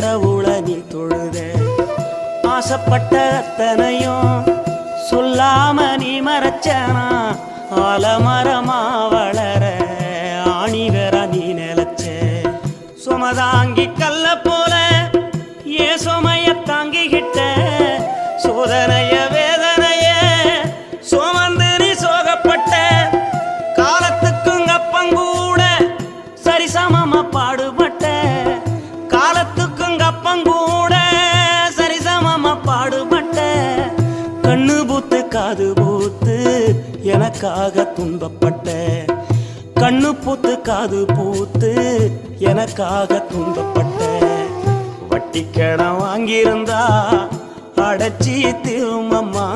கடவுள நீ தொழுத. ஆசைப்பட்ட அத்தனையும் சொல்லாம நீ மறைச்சனா? ஆலமரமா வளர ஆணிவர நீ நிலச்ச. சுமதாங்கி கல்ல போல ஏ சுமைய தாங்கிக்கிட்ட சோதனைய பாடுபட்ட கண்ணு பூத்து காது பூத்து எனக்காக துன்பப்பட்ட. கண்ணு பூத்து காது பூத்து எனக்காக துன்பப்பட்ட. வட்டி கடன் வாங்கியிருந்தா அடைச்சி திரும்பம்மா